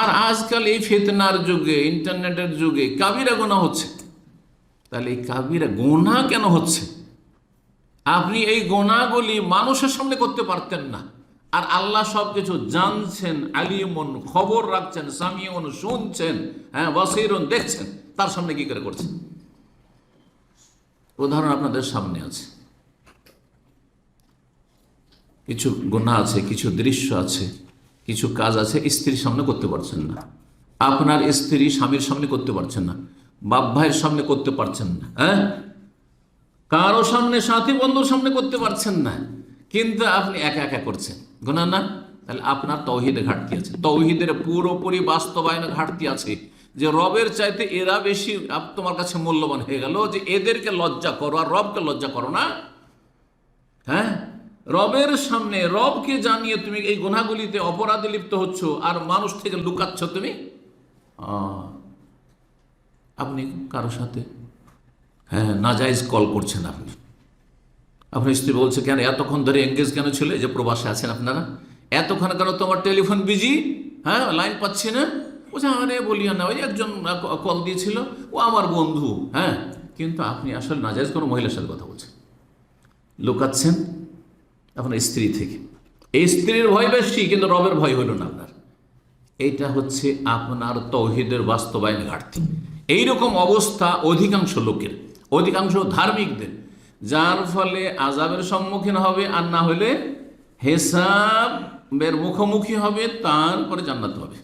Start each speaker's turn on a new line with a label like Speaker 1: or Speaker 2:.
Speaker 1: আর আজকাল এই ফেতনার যুগে, ইন্টারনেটের যুগে কাবিরা গোনা হচ্ছে। তাহলে এই কাবিরা গোনা কেন হচ্ছে? আপনি এই গোনাগুলি মানুষের সামনে করতে পারতেন না। আর আল্লাহ সব কিছু জানছেন, আলিমন, খবর রাখছেন সামিয়ন শুনছেন হ্যাঁ বসিরন দেখছেন, তার সামনে কি করে করছেন? উদাহরণ আপনাদের সামনে আছে। কিছু গোনা আছে, কিছু দৃশ্য আছে। কিছু কাজ আছে, স্ত্রীর সামনে করতে পারছেন না। আপনার স্ত্রী স্বামীর সামনে করতে পারছেন না। বাপ ভাইয়ের সামনে করতে পারছেন না হ্যাঁ? কারও সামনে, সাথী বন্ধুর সামনে করতে পারছেন না। কিন্তু আপনি একা একা করছেন। গুণা না? তাহলে আপনার তৌহিদে ঘাটতি আছে। তৌহিদের পুরোপুরি বাস্তবায়নে ঘাটতি আছে যে রবের চাইতে এরা বেশি তোমার কাছে মূল্যবান হয়ে গেল যে এদেরকে লজ্জা করো আর রবকে লজ্জা করো না। হ্যাঁ? রবের সামনে রবকে জানিয়ে তুমি এই গুনাগুলিতে অপরাধে লিপ্ত হচ্ছ আর মানুষ থেকে লুকাচ্ছ তুমি? আপনি কারও সাথে? হ্যাঁ নাজাইজ কল করছেন আপনি। আপনার স্ত্রী বলছে, কেন এতক্ষণ ধরে এঙ্গেজ কেন ছিল? যে প্রবাসে আছেন আপনারা? এতক্ষণ কেন তোমার টেলিফোন বিজি? হ্যাঁ লাইন পাচ্ছি না? বলছে আরে, বলিয়া না। ওই একজন কল দিয়েছিল। ও আমার বন্ধু। হ্যাঁ কিন্তু আপনি আসলে নাজাইজ কোনো মহিলার সাথে কথা বলছেন। লুকাচ্ছেন? আপনার স্ত্রী থেকে। এই স্ত্রীর ভয় বেশি, কিন্তু রবের ভয় হইল না আপনার। এইটা হচ্ছে আপনার তৌহিদের বাস্তবায়ন ঘাটতি। এইরকম অবস্থা অধিকাংশ লোকের, অধিকাংশ ধার্মিকদের, যার ফলে আজাবের সম্মুখীন হবে আর না হলে হেসাবের মুখোমুখি হবে, তারপরে জান্নাত হবে।